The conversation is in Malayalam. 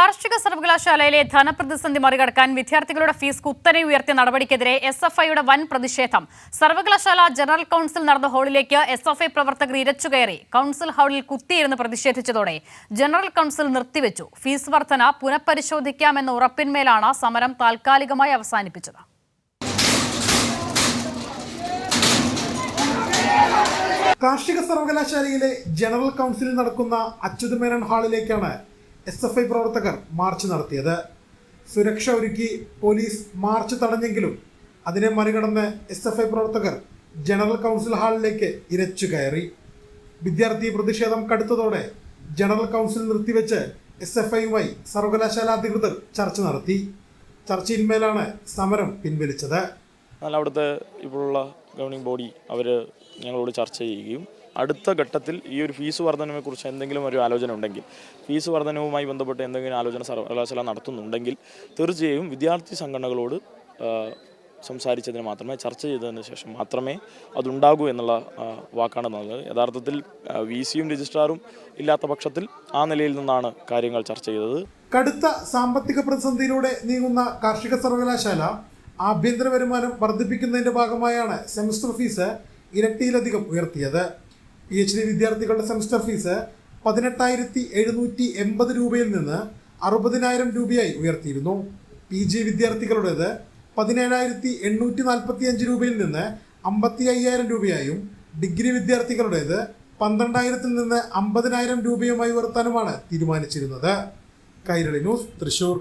കാർഷിക സർവകലാശാലയിലെ ധനപ്രതിസന്ധി മറികടക്കാൻ വിദ്യാർത്ഥികളുടെ ഫീസ് കുത്തനെ ഉയർത്തിയ നടപടിക്കെതിരെ എസ് എഫ് ഐയുടെ വൻ പ്രതിഷേധം. സർവകലാശാല ജനറൽ കൌൺസിൽ നടന്ന ഹാളിലേക്ക് എസ് എഫ് ഐ പ്രവർത്തകർ ഇരച്ചുകയറി കൌൺസിൽ ഹാളിൽ കുത്തിയിരുന്ന് പ്രതിഷേധിച്ചതോടെ ജനറൽ കൌൺസിൽ നിർത്തിവെച്ചു. ഫീസ് വർധന പുനഃപരിശോധിക്കാമെന്ന ഉറപ്പിന്മേലാണ് സമരം താൽക്കാലികമായി അവസാനിപ്പിച്ചത്. കാർഷിക സർവകലാശാലയിലെ ജനറൽ കൗൺസിലിൽ നടക്കുന്ന അച്യുതമേനൻ ഹാളിലേക്കാണ് എസ് എഫ് ഐ പ്രവർത്തകർ മാർച്ച് നടത്തിയത്. സുരക്ഷ ഒരുക്കി പോലീസ് മാർച്ച് തടഞ്ഞെങ്കിലും അതിനെ മറികടന്ന് എസ് എഫ് ഐ പ്രവർത്തകർ ജനറൽ കൗൺസിൽ ഹാളിലേക്ക് ഇരച്ചു കയറി. വിദ്യാർത്ഥി പ്രതിഷേധം കടുത്തതോടെ ജനറൽ കൗൺസിൽ നിർത്തിവെച്ച് എസ് എഫ് ഐയുമായി സർവകലാശാല അധികൃതർ ചർച്ച നടത്തി. ചർച്ചയിന്മേലാണ് സമരം പിൻവലിച്ചത്. അവിടുത്തെ ഇപ്പോഴുള്ള ഗവർണിംഗ് ബോഡി അവർ ഞങ്ങളോട് ചർച്ച ചെയ്യുകയും അടുത്ത ഘട്ടത്തിൽ ഈ ഒരു ഫീസ് വർധനവെക്കുറിച്ച് എന്തെങ്കിലും ഒരു ആലോചന ഉണ്ടെങ്കിൽ ഫീസ് വർധനവുമായി ബന്ധപ്പെട്ട് എന്തെങ്കിലും ആലോചന സർവകലാശാല നടത്തുന്നുണ്ടെങ്കിൽ തീർച്ചയായും വിദ്യാർത്ഥി സംഘടനകളോട് സംസാരിച്ചതിന് മാത്രമേ ചർച്ച ചെയ്തതിന് ശേഷം മാത്രമേ അതുണ്ടാകൂ എന്നുള്ള വാക്കാണ് നൽകുന്നത്. യഥാർത്ഥത്തിൽ വി സിയും രജിസ്ട്രാറും ഇല്ലാത്ത പക്ഷത്തിൽ ആ നിലയിൽ നിന്നാണ് കാര്യങ്ങൾ ചർച്ച ചെയ്തത്. കടുത്ത സാമ്പത്തിക പ്രതിസന്ധിയിലൂടെ നീങ്ങുന്ന കാർഷിക സർവകലാശാല ആഭ്യന്തര വരുമാനം വർദ്ധിപ്പിക്കുന്നതിന്റെ ഭാഗമായാണ് സെമസ്റ്റർ ഫീസ് ഇരട്ടിയിലധികം ഉയർത്തിയത്. പി എച്ച് ഡി വിദ്യാർത്ഥികളുടെ സെമസ്റ്റർ ഫീസ് പതിനെട്ടായിരത്തി എഴുന്നൂറ്റി എൺപത് രൂപയിൽ നിന്ന് അറുപതിനായിരം രൂപയായി ഉയർത്തിയിരുന്നു. പി ജി വിദ്യാർത്ഥികളുടേത് പതിനേഴായിരത്തി എണ്ണൂറ്റി നാൽപ്പത്തി അഞ്ച് രൂപയിൽ നിന്ന് അമ്പത്തി അയ്യായിരം രൂപയായും ഡിഗ്രി വിദ്യാർത്ഥികളുടേത് പന്ത്രണ്ടായിരത്തിൽ നിന്ന് അമ്പതിനായിരം രൂപയുമായി ഉയർത്താനുമാണ് തീരുമാനിച്ചിരുന്നത്. കൈരളി ന്യൂസ് തൃശൂർ.